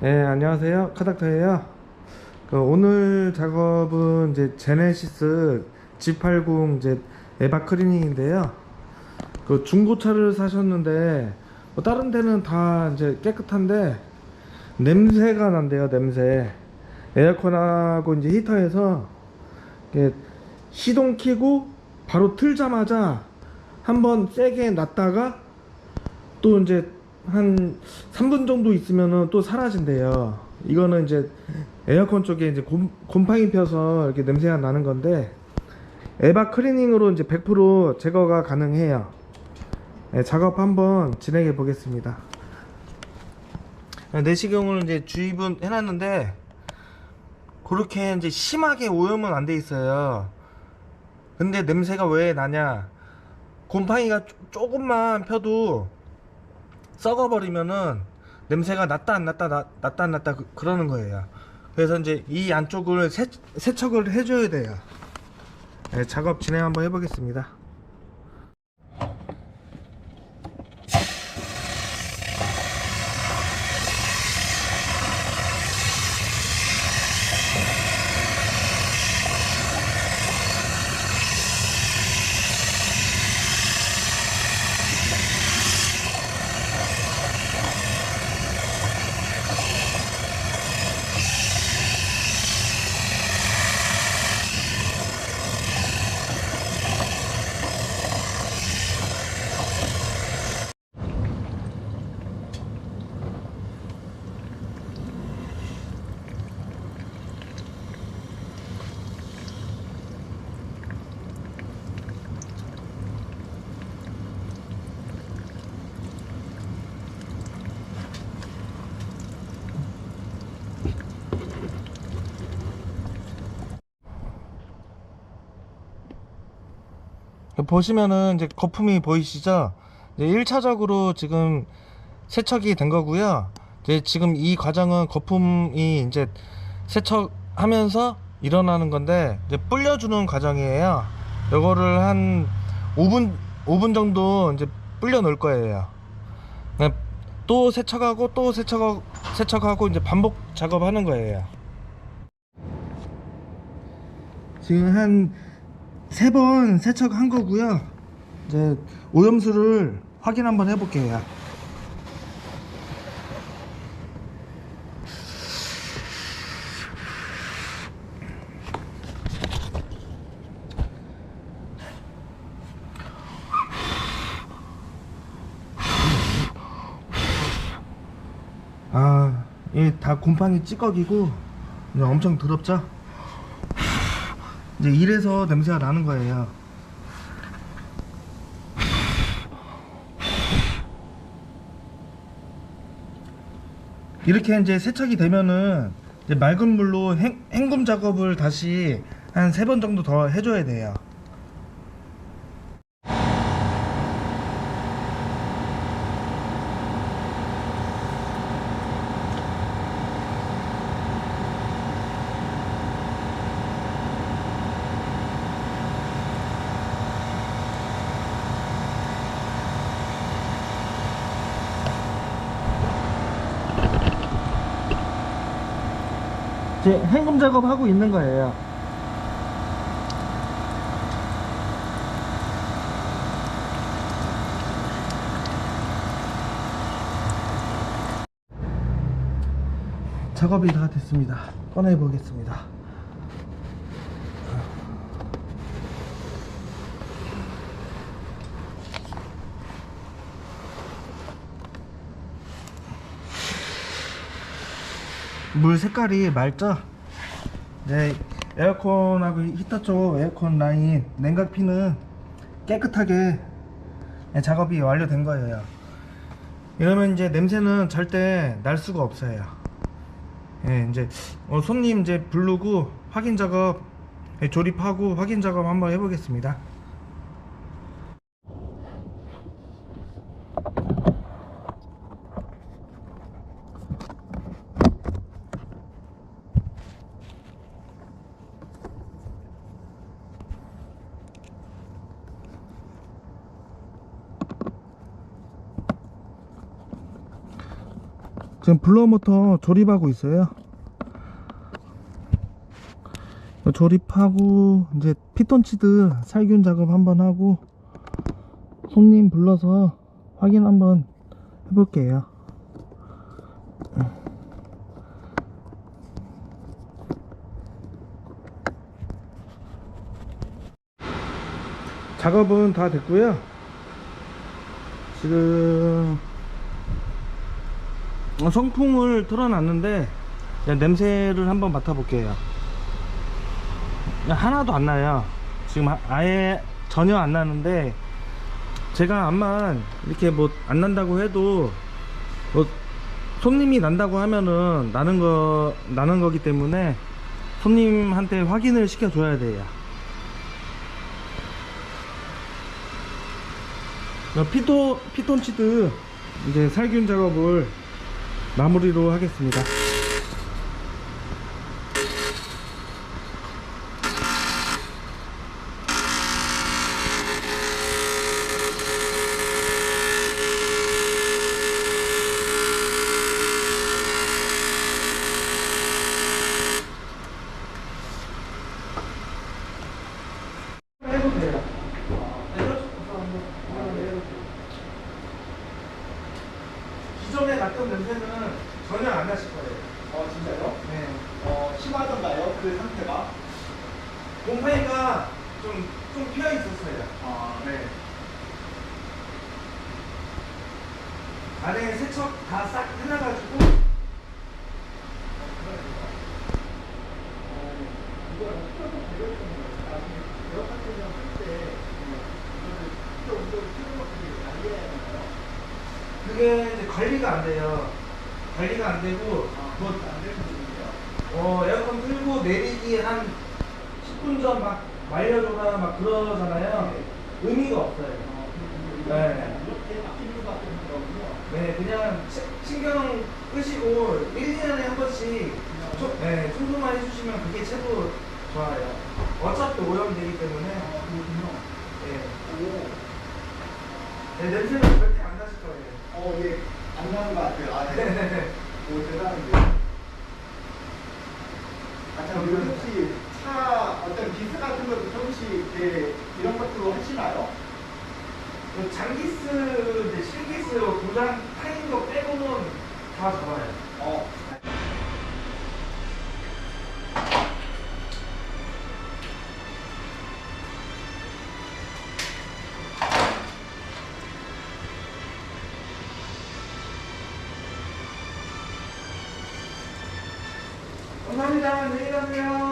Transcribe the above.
네, 안녕하세요. 카닥터예요. 그 오늘 작업은 이제 제네시스 G80 이제 에바 클리닝인데요. 그 중고차를 사셨는데 뭐 다른 데는 다 이제 깨끗한데 냄새가 난대요, 냄새. 에어컨하고 이제 히터에서 시동 키고 바로 틀자마자 한번 세게 놨다가 또 이제 한 3분 정도 있으면은 또 사라진대요. 이거는 이제 에어컨 쪽에 이제 곰, 곰팡이 펴서 이렇게 냄새가 나는 건데 에바 클리닝으로 이제 100% 제거가 가능해요. 네, 작업 한번 진행해 보겠습니다. 네, 내시경을 이제 주입은 해놨는데 그렇게 이제 심하게 오염은 안 돼 있어요. 근데 냄새가 왜 나냐? 곰팡이가 쪼- 조금만 펴도 썩어버리면은 냄새가 났다 안 났다 나- 났다 안 났다 그, 그러는 거예요. 그래서 이제 이 안쪽을 세, 세척을 해줘야 돼요. 네, 작업 진행 한번 해보겠습니다. 보시면은 이제 거품이 보이시죠? 이제 1차적으로 지금 세척이 된 거고요. 이제 지금 이 과정은 거품이 이제 세척하면서 일어나는 건데 이제 불려주는 과정이에요. 요거를 한 5분 5분 정도 이제 불려 놓을 거예요. 네, 또 세척하고 또 세척하고 세척하고 이제 반복 작업하는 거예요. 지금 한 세 번 세척한 거고요. 이제 오염수를 확인 한번 해볼게요. 아, 이다 곰팡이 찌꺼기고 엄청 더럽죠? 이제 이래서 냄새가 나는 거예요. 이렇게 이제 세척이 되면은 이제 맑은 물로 행, 헹굼 작업을 다시 한 세 번 정도 더 해줘야 돼요. 이제 헹굼 작업 하고 있는 거예요. 작업이 다 됐습니다. 꺼내 보겠습니다. 물 색깔이 맑죠? 네, 에어컨하고 히터 쪽 에어컨 라인 냉각피는 깨끗하게 네, 작업이 완료된 거예요. 이러면 이제 냄새는 절대 날 수가 없어요. 예, 이제 어, 손님 이제 부르고 확인 작업 예, 조립하고 확인 작업 한번 해보겠습니다. 지금 블러 모터 조립하고 있어요. 조립하고 이제 피톤치드 살균 작업 한번 하고 손님 불러서 확인 한번 해볼게요. 작업은 다 됐고요. 지금 어, 성풍을 틀어놨는데 냄새를 한번 맡아볼게요. 하나도 안 나요. 지금 아- 아예 전혀 안 나는데 제가 암만 이렇게 뭐 안 난다고 해도 뭐 손님이 난다고 하면은 나는 거 나는 거기 때문에 손님한테 확인을 시켜줘야 돼요. 어, 피토 피톤치드 이제 살균 작업을 마무리로 하겠습니다. 기존에 났던 냄새는 전혀 안 나실 거예요. 어 진짜요? 네. 어 심하던가요? 그 상태가? 곰팡이가 좀, 좀 피어 있었어요. 아 네. 안에 세척 다 싹 해놔가지고. 그게 이제 관리가 안 돼요. 관리가 안 되고, 뭐, 어, 에어컨 틀고 내리기 한 10분 전 막 말려줘라 막 그러잖아요. 의미가 없어요. 네. 네, 그냥 시- 신경 끄시고 1, 2년에 한 번씩 초, 네, 청소만 해주시면 그게 최고 좋아요. 어차피 오염되기 때문에. 네. 네, 냄새는 절대 안 나실 거예요. 어, 예. 안 나는 것 같아요. 아, 네. 오, 대단한데요. 아, 참, 그리고 혹시 차 어떤 기스 같은 것도 조금씩 이렇게 이런 것도 하시나요? 그 장기스, 이제 실기스, 도장 파인 거 빼고는 다 잡아요. 어. cuenta, mira, mira.